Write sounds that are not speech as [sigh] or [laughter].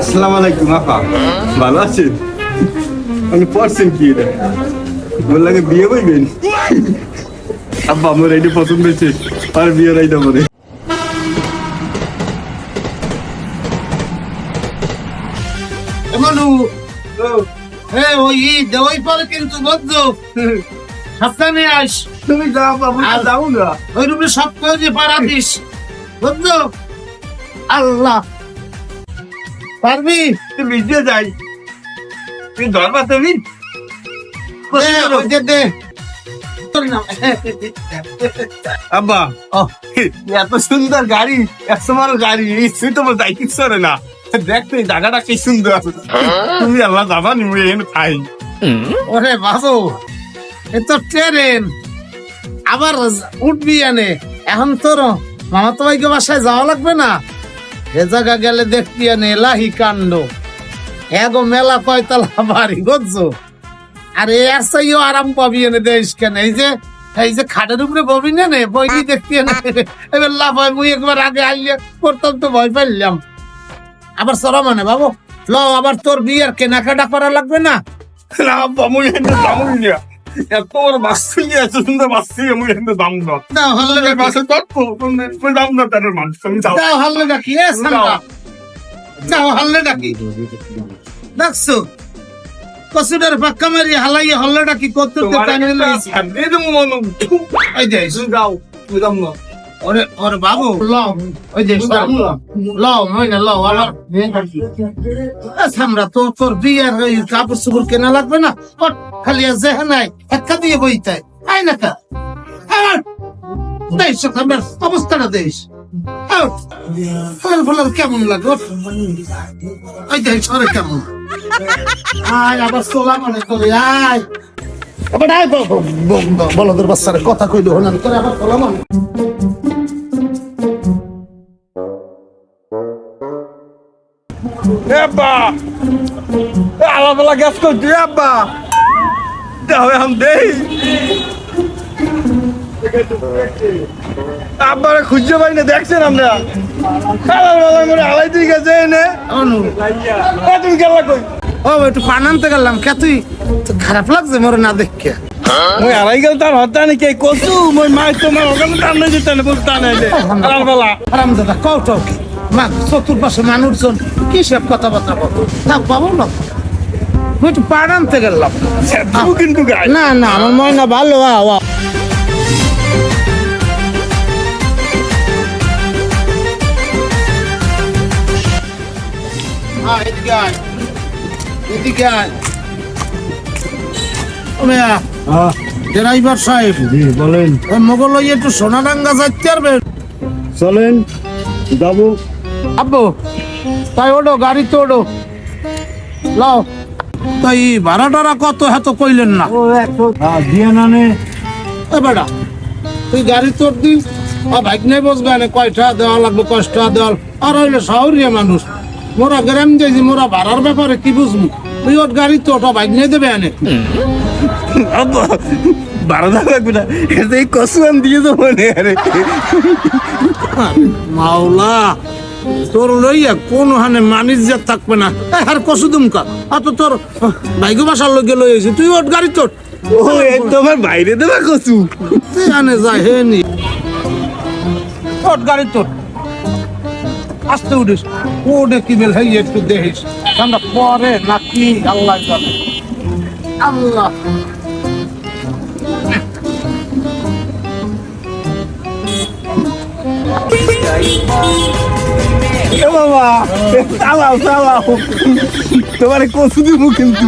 আসসালামু আলাইকুম আপা। ভালো আছেন? আপনি পড়ছেন কি এটা? বললাম বিয়ে বইবেন আব্বা আমার এইটা পছন্দ হয়েছে। আর বিয়ে রাইতে মনু হ্যাঁ ওই পরে কিন্তু বদ্ধ সাবধানে আস। তুমি যাও বাবু যাও না। ওই রুমে সব দিস। আল্লাহ। পারবি? তুমি যে যাই। তুমি ধরবা তুমি। আব্বা এত সুন্দর গাড়ি একশো গাড়ি তুই তো যাই কিছু না। দেখ তুই জায়গাটা কি সুন্দর তুমি আল্লাহ যাবা নি খাই ওরে বাবু এ তো ট্রেন। আবার উঠবি আনে এখন তোর মামা তো ভাইকে বাসায় যাওয়া লাগবে না? এ জায়গা গেলে দেখবি আনে লাহি কাণ্ড। এগো মেলা কয়তলা বাড়ি, বুঝছ? আর এ আসাইও আরাম পাবি এনে দেশ কেন? এই যে এই যে খাটের উপরে ববি না নে বইনি দেখবি এনে [laughs] এবার লাভ হয়, মুই একবার আগে আইলে করতাম তো ভয় পাইলাম। আবার সরা মানে বাবু ল আবার তোর বিয়ের কেনাকাটা করা লাগবে না? না আব্বা মুই না এত বড় বাস্তি এত সুন্দর বাস্তি আমি কিন্তু দাম না দাও হল্লে এই বাসে তত্ত্ব তুমি দাম না তার মানুষ তুমি যাও দাও হল্লে ডাকি এ না দাও ভালো ডাকি দেখছ কসুডার পাক্কা মারি হালাই হল্লাটা ডাকি কত তো টাইম লইছি এই মনে তুমি যাও তুমি দাম না ওরে ওরে বাবু। লও। ওই যে লও। মই না লও আবার। এ সামরা তো তোর বিয়ার ওই কাপড় চোপড় কেনা লাগবে না? ওর খালি আছে নাই একটা দিয়ে বইতে আই না কা দেশ সামরা অবস্থাটা দেশ। কেমন লাগে ওই দেশ সরে কেমন। আয় আবার সোলা মনে করি আয়। আবার আয় বলদের বাচ্চারে কথা কইলো হনান করে আবার সোলা মনে আব্বা। আলা বেলা গ্যাস করছি আব্বা। যাও এখন দেই। আব্বারে খুঁজতে পাই না দেখছেন আমরা? খালার বেলা করে আলাই দিয়ে গেছে এনে। অনু। তুমি গেলা কই? ও একটু পান আনতে গেলাম কে তুই? তো খারাপ লাগছে মোর না দেখে। মই আড়াই গেল তার হত্যা নাকি? কচু মই মাই তোমার ওখানে টান না বলতে টান খালার বেলা আরাম দাদা কও কি? মা চতুর্পাশে মানুষজন কি সব কথাবার্তা বল থাক পাবো না। আমি একটু পান আনতে গেলাম। কিন্তু না না আমার ময়না ভালো আওয়া এদিকে আয়। এদিকে আয়। ড্রাইভার সাহেব। বলেন। ওই মোগল একটু সোনাডাঙ্গা যাইতে পারবে চলেন। যাব। আব্বু তাই ওডো গাড়িতে ওডো লাও। তাই ভাড়া টাড়া কত এত কইলেন না? দিয়ে না নে। এ বেটা তুই গাড়ি তোর দিস। আর নেই বসবে না কয়টা দেওয়া লাগবে কয়টা দেওয়া আর হইলে শহরিয়া মানুষ। মোরা গ্রাম যাইছি মোরা ভাড়ার ব্যাপারে কি বুঝব? তুই ওর গাড়ি তো ওটা নিয়ে দেবে আনে বারো দাম লাগবে না। এটা এই কসু আম দিয়ে দেবো আরে। মাওলা তোর লইয়া কোন হানে মানিজ্য থাকবে না। এ, আর কসু দুমকা? অত তোর বাইক বাসার লগে লই আইছি। তুই ওর গাড়ি তোর। ও তোমার বাইরে দেবা কসু। তুই আনে যা হে নি। ওর গাড়ি তোর। আসতে উঠিস। ওটা কি বেল হয়ে একটু দেখিস। আমরা পরে নাকি আল্লাহ জানে। আল্লাহ। এ বাবা চালাও চালাও। তোমার কসু দিব কিন্তু।